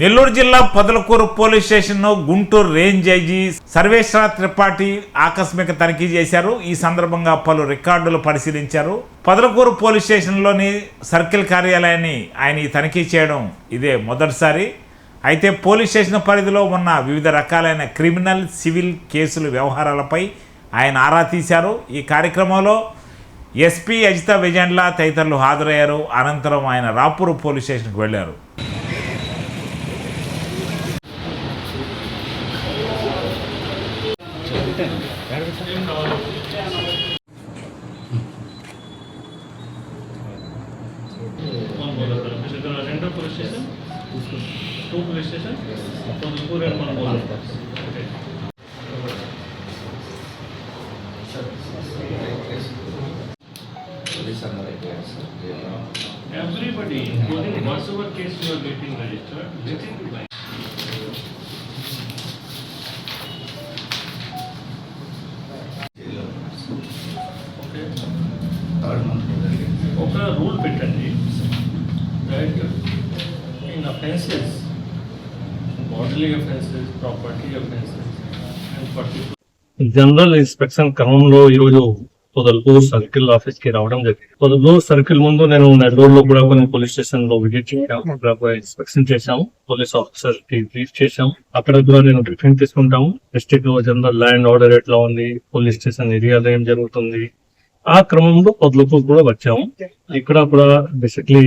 నెల్లూరు జిల్లా పదలకూరు పోలీస్ స్టేషన్ను Guntur range IG సర్వేశ్వర త్రిపాఠి ఆకస్మిక తనిఖీ చేశారు. ఈ సందర్భంగా పలు రికార్డులు పరిశీలించారు. పదలకూరు పోలీస్ స్టేషన్లోని సర్కిల్ కార్యాలయాన్ని ఆయన ఈ తనిఖీ చేయడం ఇదే మొదటిసారి. అయితే పోలీస్ స్టేషన్ పరిధిలో ఉన్న వివిధ రకాలైన క్రిమినల్ సివిల్ కేసుల వ్యవహారాలపై ఆయన ఆరా తీశారు. ఈ కార్యక్రమంలో ఎస్పీ అజిత విజయండ్ల తదితరులు హాజరయ్యారు. అనంతరం ఆయన రాపూరు పోలీస్ స్టేషన్కి వెళ్ళారు. రెండో police station to police station Poddukur and మన Everybody, including whatsoever case you are getting registered, let it be by. Okay ఒక రూల్ పెట్టండి. Right in offences bodily offences property offences and particular general inspection క్రమంలో ఈరోజు పొదలపూర్ circle ఆఫీస్కి రావడం జరిగింది. పొదలపూర్ circle ముందు నేను నెల్లూరు లో కూడా కొన్ని పోలీస్ స్టేషన్లో విజిట్ చేశాము ఇన్స్పెక్షన్ చేశాము. పోలీస్ ఆఫీసర్కి బ్రీఫ్ చేశాము. అక్కడ కూడా నేను బ్రీఫింగ్ తీసుకుంటాము. డిస్ట్రిక్ట్లో జనరల్ ల్యాండ్ ఆర్డర్ ఎట్లా ఉంది? పోలీస్ స్టేషన్ ఏరియాలో ఏం జరుగుతుంది? ఆ క్రమంలో పొదలకూరు కూడా వచ్చాము. ఇక్కడ కూడా basically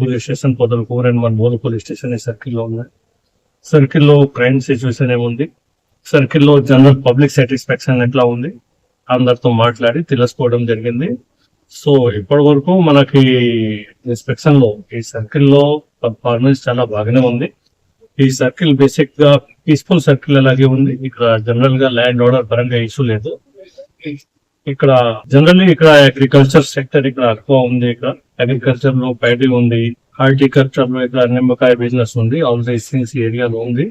police station Podalakur and మన బోలు పోలీస్ స్టేషన్ ఈ సర్కిల్లో ఉన్నాయి. సర్కిల్లో క్రైమ్ సిచ్యువేషన్ ఏముంది సర్కిల్లో జనరల్ పబ్లిక్ సాటిస్ఫాక్షన్ ఎట్లా ఉంది? అందరితో మాట్లాడి తెలుసుకోవడం జరిగింది. సో ఇప్పటి వరకు మనకి ఇన్స్పెక్షన్లో ఈ సర్కిల్లో పర్ఫార్మెన్స్ చాలా బాగానే ఉంది. ఈ సర్కిల్ బేసిక్గా పీస్ఫుల్ సర్కిల్ అలాగే ఉంది. ఇక్కడ జనరల్గా ల్యాండ్ ఆర్డర్ పరంగా ఇష్యూ లేదు. ఇక్కడ జనరల్లీ ఇక్కడ అగ్రికల్చర్ సెక్టర్ ఇక్కడ ఎక్కువ ఉంది. ఇక్కడ అగ్రికల్చర్లో పైడీ ఉంది. హార్టికల్చర్లో ఇక్కడ నిమ్మకాయ బిజినెస్ ఉంది. ఆల్ దీస్ థింగ్స్ ఏరియాలో ఉంది.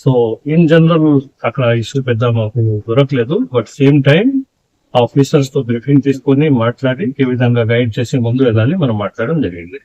సో ఇన్ జనరల్ అక్కడ ఇష్యూ పెద్ద మాకు దొరకలేదు. బట్ సేమ్ టైం ఆఫీసర్స్తో బ్రీఫింగ్ తీసుకొని మాట్లాడి ఏ విధంగా గైడ్ చేసి ముందు వెళ్ళాలి. మనం మాట్లాడడం జరిగింది.